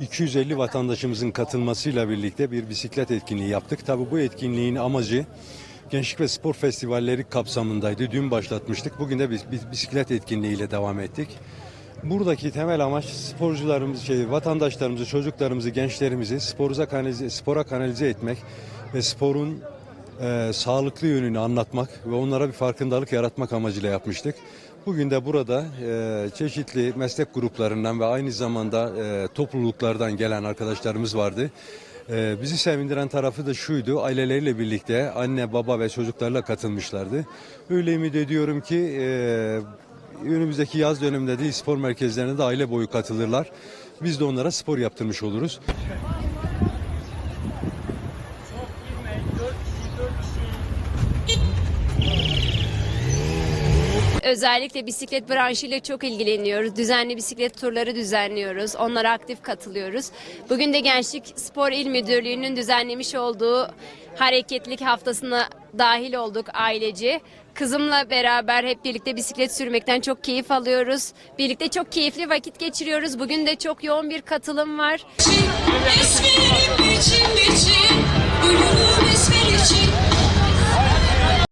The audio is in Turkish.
250 vatandaşımızın katılmasıyla birlikte bir bisiklet etkinliği yaptık. Tabii bu etkinliğin amacı Gençlik ve Spor Festivalleri kapsamındaydı. Dün başlatmıştık. Bugün de bir bisiklet etkinliğiyle devam ettik. Buradaki temel amaç sporcularımız, şey, vatandaşlarımızı, çocuklarımızı, gençlerimizi sporuza kanalize, spora kanalize etmek ve sporun e, sağlıklı yönünü anlatmak ve onlara bir farkındalık yaratmak amacıyla yapmıştık. Bugün de burada e, çeşitli meslek gruplarından ve aynı zamanda e, topluluklardan gelen arkadaşlarımız vardı. E, bizi sevindiren tarafı da şuydu, aileleriyle birlikte anne, baba ve çocuklarla katılmışlardı. Öyle ümit ediyorum ki e, önümüzdeki yaz döneminde de spor merkezlerine de aile boyu katılırlar. Biz de onlara spor yaptırmış oluruz. Özellikle bisiklet branşıyla çok ilgileniyoruz. Düzenli bisiklet turları düzenliyoruz. Onlara aktif katılıyoruz. Bugün de Gençlik Spor İl Müdürlüğü'nün düzenlemiş olduğu hareketlilik haftasına dahil olduk ailece. Kızımla beraber hep birlikte bisiklet sürmekten çok keyif alıyoruz. Birlikte çok keyifli vakit geçiriyoruz. Bugün de çok yoğun bir katılım var. Esmerim biçim biçim